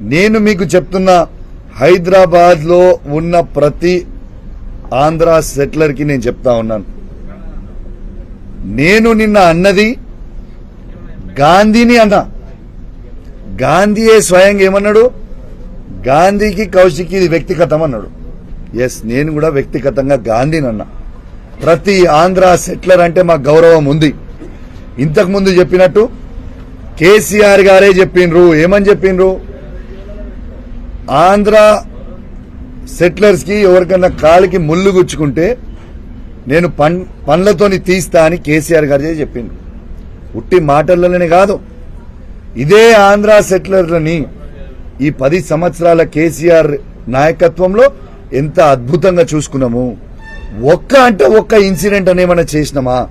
నేను మీకు చెప్తున్న హైదరాబాద్లో ఉన్న ప్రతి ఆంధ్ర సెటిలర్కి నేను చెప్తా ఉన్నాను. నేను నిన్న అన్నది గాంధీని అన్నా. గాంధీయే స్వయంగా ఏమన్నాడు? గాంధీకి కౌశిక్ ఇది వ్యక్తిగతం అన్నాడు. ఎస్ నేను కూడా వ్యక్తిగతంగా గాంధీని అన్నా. ప్రతి ఆంధ్ర సెటిలర్ అంటే మా గౌరవం ఉంది. ఇంతకు ముందు చెప్పినట్టు కేసీఆర్ గారే చెప్పిండ్రు ఏమని చెప్పిండ్రు? ఆంధ్ర సెటిలర్స్కి ఎవరికన్నా కాలికి ముళ్ళు గుచ్చుకుంటే నేను పన్ పండ్లతోని తీస్తా అని కేసీఆర్ గారే చెప్పింది ఉట్టి మాటలలోనే కాదు. ఇదే ఆంధ్ర సెటిలర్లని ఈ పది సంవత్సరాల కేసీఆర్ నాయకత్వంలో ఎంత అద్భుతంగా చూసుకున్నాము. ఒక్క అంటే ఒక్క ఇన్సిడెంట్ అని ఏమైనా చేసినామా?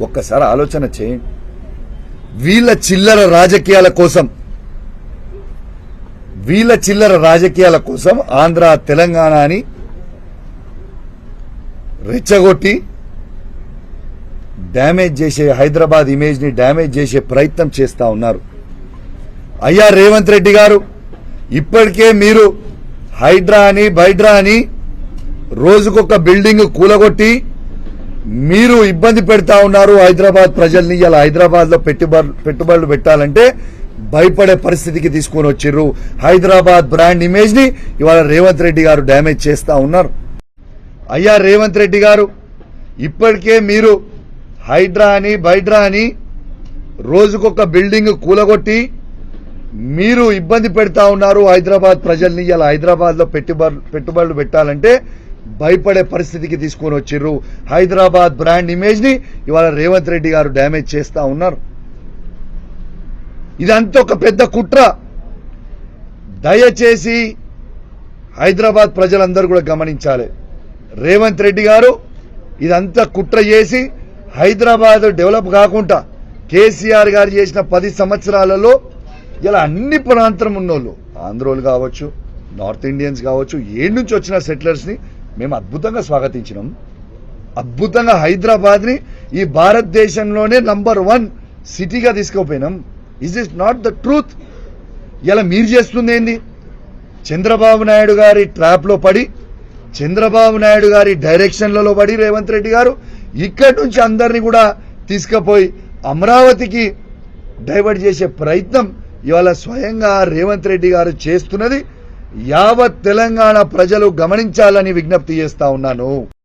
ఒక్కసారి ఆలోచన చేయండి. వీళ్ళ చిల్లర రాజకీయాల కోసం వీళ్ళ చిల్లర రాజకీయాల కోసం ఆంధ్ర తెలంగాణ అని రెచ్చగొట్టి డ్యామేజ్ చేసే హైదరాబాద్ ఇమేజ్ని డ్యామేజ్ చేసే ప్రయత్నం చేస్తా ఉన్నారు. అయ్యా రేవంత్ రెడ్డి గారు ఇప్పటికే మీరు హైడ్రా అని బైడ్రా అని రోజుకొక బిల్డింగ్ కూలగొట్టి మీరు ఇబ్బంది పెడతా ఉన్నారు హైదరాబాద్ ప్రజల్ని. ఇలా హైదరాబాద్లో పెట్టుబడులు పెట్టుబడులు పెట్టాలంటే భయపడే పరిస్థితికి తీసుకొని వచ్చిర్రు. హైదరాబాద్ బ్రాండ్ ఇమేజ్ని ఇవాళ రేవంత్ రెడ్డి గారు డ్యామేజ్ చేస్తా ఉన్నారు. అయ్యా రేవంత్ రెడ్డి గారు ఇప్పటికే మీరు హైడ్రా అని బైడ్రా అని రోజుకొక బిల్డింగ్ కూలగొట్టి మీరు ఇబ్బంది పెడతా ఉన్నారు హైదరాబాద్ ప్రజల్ని. ఇలా హైదరాబాద్లో పెట్టుబడులు పెట్టుబడులు పెట్టాలంటే భయపడే పరిస్థితికి తీసుకొని వచ్చిర్రు. హైదరాబాద్ బ్రాండ్ ఇమేజ్ని ఇవాళ రేవంత్ రెడ్డి గారు డ్యామేజ్ చేస్తూ ఉన్నారు. ఇదంతా ఒక పెద్ద కుట్ర. దయచేసి హైదరాబాద్ ప్రజలందరూ కూడా గమనించాలి. రేవంత్ రెడ్డి గారు ఇదంతా కుట్ర చేసి హైదరాబాద్ డెవలప్ కాకుండా కేసీఆర్ గారు చేసిన పది సంవత్సరాలలో ఇలా అన్ని ప్రాంతం ఉన్నోళ్ళు ఆంధ్రోలు కావచ్చు నార్త్ ఇండియన్స్ కావచ్చు ఏడు నుంచి వచ్చిన సెటిలర్స్ని మేము అద్భుతంగా స్వాగతించినాం. అద్భుతంగా హైదరాబాద్ని ఈ భారతదేశంలోనే నంబర్ వన్ సిటీగా తీసుకుపోయినాం. Is is not the truth ఇలా మీరు చేస్తుంది ఏంది? చంద్రబాబు నాయుడు గారి ట్రాప్లో పడి చంద్రబాబు నాయుడు గారి డైరెక్షన్లలో పడి రేవంత్ రెడ్డి గారు ఇక్కడి నుంచి అందరినీ కూడా తీసుకుపోయి అమరావతికి డైవర్ట్ చేసే ప్రయత్నం ఇవాళ స్వయంగా రేవంత్ రెడ్డి గారు చేస్తున్నది. యావత్ తెలంగాణ ప్రజలు గమనించాలని విజ్ఞప్తి చేస్తా ఉన్నాను.